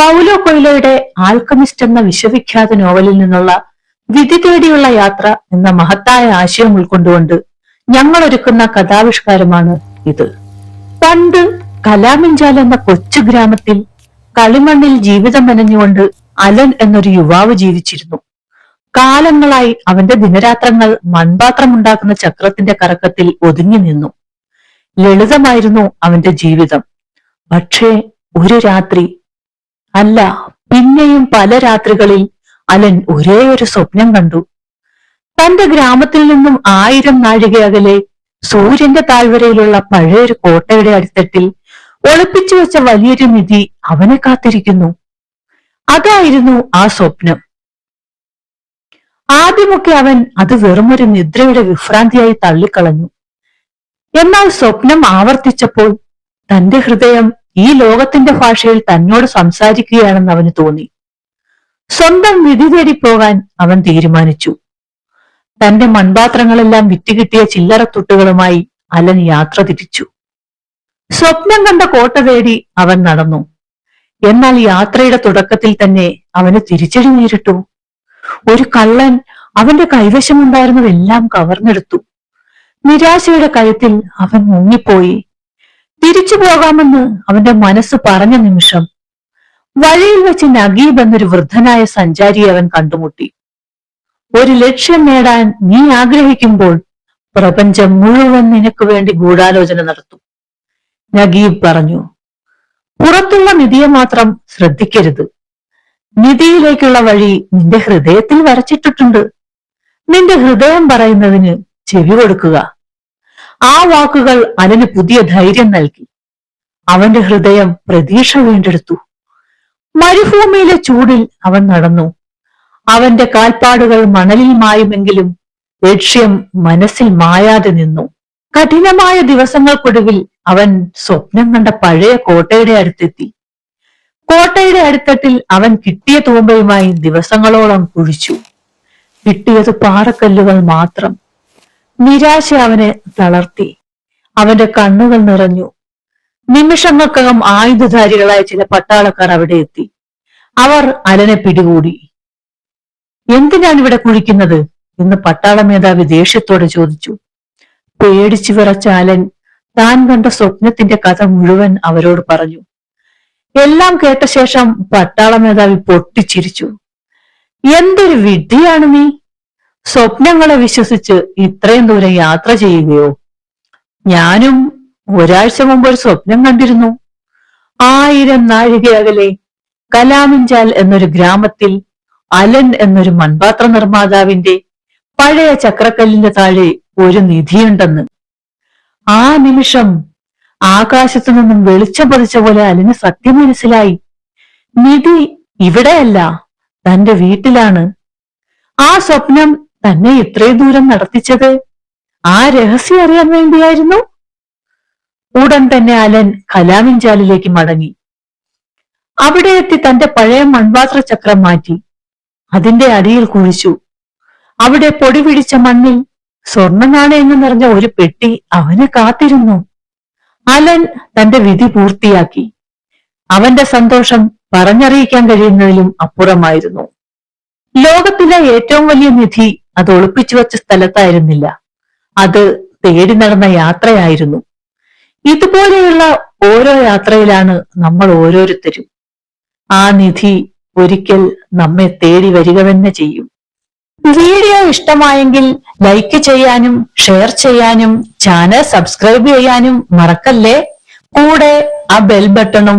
Paulo കൊയ്ലോയുടെ alchemist എന്ന വിശ്വവിഖ്യാത നോവലിൽ നിന്നുള്ള വിധി തേടിയുള്ള യാത്ര എന്ന മഹത്തായ ആശയം ഉൾക്കൊണ്ടുകൊണ്ട് ഞങ്ങൾ ഒരുക്കുന്ന കഥാവിഷ്കാരമാണ് ഇത്. പണ്ട് കലാമിഞ്ചാൽ എന്ന കൊച്ചു ഗ്രാമത്തിൽ കളിമണ്ണിൽ ജീവിതം മെനഞ്ഞുകൊണ്ട് അലൻ എന്നൊരു യുവാവ് ജീവിച്ചിരുന്നു. കാലങ്ങളായി അവന്റെ ദിനരാത്രങ്ങൾ മൺപാത്രമുണ്ടാക്കുന്ന ചക്രത്തിന്റെ കറക്കത്തിൽ ഒതുങ്ങി നിന്നു. ലളിതമായിരുന്നു അവന്റെ ജീവിതം. പക്ഷേ ഒരു രാത്രി അല്ല പിന്നെയും പല രാത്രികളിൽ അലൻ ഒരേ ഒരു സ്വപ്നം കണ്ടു. തന്റെ ഗ്രാമത്തിൽ നിന്നും ആയിരം നാഴിക അകലെ സൂര്യന്റെ താഴ്വരയിലുള്ള പഴയൊരു കോട്ടയുടെ അടിത്തട്ടിൽ ഒളിപ്പിച്ചു വെച്ച വലിയൊരു നിധി അവനെ കാത്തിരിക്കുന്നു. അതായിരുന്നു ആ സ്വപ്നം. ആദ്യമൊക്കെ അവൻ അത് വെറുമൊരു നിദ്രയുടെ വിഭ്രാന്തിയായി തള്ളിക്കളഞ്ഞു. എന്നാൽ സ്വപ്നം ആവർത്തിച്ചപ്പോൾ തന്റെ ഹൃദയം ഈ ലോകത്തിന്റെ ഭാഷയിൽ തന്നോട് സംസാരിക്കുകയാണെന്ന് അവന് തോന്നി. സ്വന്തം വിധി തേടി പോകാൻ അവൻ തീരുമാനിച്ചു. തന്റെ മൺപാത്രങ്ങളെല്ലാം വിറ്റുകിട്ടിയ ചില്ലറ തൊട്ടുകളുമായി അലൻ യാത്ര തിരിച്ചു. സ്വപ്നം കണ്ട കോട്ട തേടി അവൻ നടന്നു. എന്നാൽ യാത്രയുടെ തുടക്കത്തിൽ തന്നെ അവന് തിരിച്ചടി നേരിട്ടു. ഒരു കള്ളൻ അവന്റെ കൈവശമുണ്ടായിരുന്നതെല്ലാം കവർന്നെടുത്തു. നിരാശയുടെ കഴുത്തിൽ അവൻ മുങ്ങിപ്പോയി. തിരിച്ചു പോകാമെന്ന് അവന്റെ മനസ്സ് പറഞ്ഞ നിമിഷം വഴിയിൽ വെച്ച് നഗീബ് എന്നൊരു വൃദ്ധനായ സഞ്ചാരിയെ അവൻ കണ്ടുമുട്ടി. ഒരു ലക്ഷ്യം നേടാൻ നീ ആഗ്രഹിക്കുമ്പോൾ പ്രപഞ്ചം മുഴുവൻ നിനക്ക് വേണ്ടി ഗൂഢാലോചന നടത്തും. നഗീബ് പറഞ്ഞു പുറത്തുള്ള നിധിയെ മാത്രം ശ്രദ്ധിക്കരുത്. നിധിയിലേക്കുള്ള വഴി നിന്റെ ഹൃദയത്തിൽ വരച്ചിട്ടിട്ടുണ്ട്. നിന്റെ ഹൃദയം പറയുന്നതിന് ചെവി കൊടുക്കുക. ആ വാക്കുകൾ അവന് പുതിയ ധൈര്യം നൽകി. അവന്റെ ഹൃദയം പ്രതീക്ഷ വീണ്ടെടുത്തു. മരുഭൂമിയിലെ ചൂടിൽ അവൻ നടന്നു. അവന്റെ കാൽപ്പാടുകൾ മണലിൽ മായുമെങ്കിലും ലക്ഷ്യം മനസ്സിൽ മായാതെ നിന്നു. കഠിനമായ ദിവസങ്ങൾക്കൊടുവിൽ അവൻ സ്വപ്നം കണ്ട പഴയ കോട്ടയുടെ അടുത്തെത്തി. കോട്ടയുടെ അടുത്തട്ടിൽ അവൻ കിട്ടിയ തൂമ്പയുമായി ദിവസങ്ങളോളം കുഴിച്ചു. കിട്ടിയത് പാറക്കല്ലുകൾ മാത്രം. നിരാശ അവനെ തളർത്തി. അവന്റെ കണ്ണുകൾ നിറഞ്ഞു. നിമിഷങ്ങൾക്കകം ആയുധധാരികളായ ചില പട്ടാളക്കാർ അവിടെ എത്തി. അവർ അലനെ പിടികൂടി. എന്തിനാണ് ഇവിടെ കുഴിക്കുന്നത് എന്ന് പട്ടാള മേധാവി ദേഷ്യത്തോടെ ചോദിച്ചു. പേടിച്ചു വിറച്ച അലൻ താൻ കണ്ട സ്വപ്നത്തിന്റെ കഥ മുഴുവൻ അവരോട് പറഞ്ഞു. എല്ലാം കേട്ട ശേഷം പട്ടാള മേധാവി പൊട്ടിച്ചിരിച്ചു. എന്തൊരു വിഡ്ഢിയാണ് നീ? സ്വപ്നങ്ങളെ വിശ്വസിച്ച് ഇത്രയും ദൂരം യാത്ര ചെയ്യുകയോ? ഞാനും ഒരാഴ്ച മുമ്പ് ഒരു സ്വപ്നം കണ്ടിരുന്നു. ആയിരം നാഴിക അകലെ കലാമിഞ്ചാൽ എന്നൊരു ഗ്രാമത്തിൽ അലൻ എന്നൊരു മൺപാത്ര നിർമ്മാതാവിന്റെ പഴയ ചക്രക്കല്ലിന്റെ താഴെ ഒരു നിധിയുണ്ടെന്ന്. ആ നിമിഷം ആകാശത്തു നിന്നും വെളിച്ചം പതിച്ച പോലെ അലന് സത്യം മനസ്സിലായി. നിധി ഇവിടെയല്ല തന്റെ വീട്ടിലാണ്. ആ സ്വപ്നം തന്നെ ഇത്രയും ദൂരം നടത്തിച്ചത്? ആ രഹസ്യം അറിയാൻ വേണ്ടിയായിരുന്നു? ഉടൻ തന്നെ അലൻ കലാമിൻചാലിലേക്ക് മടങ്ങി. അവിടെ എത്തി തന്റെ പഴയ മൺപാത്ര ചക്രം മാറ്റി. അതിന്റെ അടിയിൽ കുഴിച്ചു. അവിടെ പൊടി പിടിച്ച മണ്ണിൽ സ്വർണ നാണയങ്ങൾ നിറഞ്ഞ ഒരു പെട്ടി അവനെ കാത്തിരുന്നു. അലൻ തന്റെ വിധി പൂർത്തിയാക്കി. അവന്റെ സന്തോഷം പറഞ്ഞറിയിക്കാൻ കഴിയുന്നതിലും അപ്പുറമായിരുന്നു. ലോകത്തിലെ ഏറ്റവും വലിയ നിധി അത് ഒളിപ്പിച്ചു വെച്ച സ്ഥലത്തായിരുന്നില്ല. അത് തേടി നടന്ന യാത്രയായിരുന്നു. ഇതുപോലെയുള്ള ഓരോ യാത്രയിലാണ് നമ്മൾ ഓരോരുത്തരും. ആ നിധി ഒരിക്കൽ നമ്മെ തേടി വരിക തന്നെ ചെയ്യും. വീഡിയോ ഇഷ്ടമായെങ്കിൽ ലൈക്ക് ചെയ്യാനും ഷെയർ ചെയ്യാനും ചാനൽ സബ്സ്ക്രൈബ് ചെയ്യാനും മറക്കല്ലേ? കൂടെ ആ ബെൽ ബട്ടണും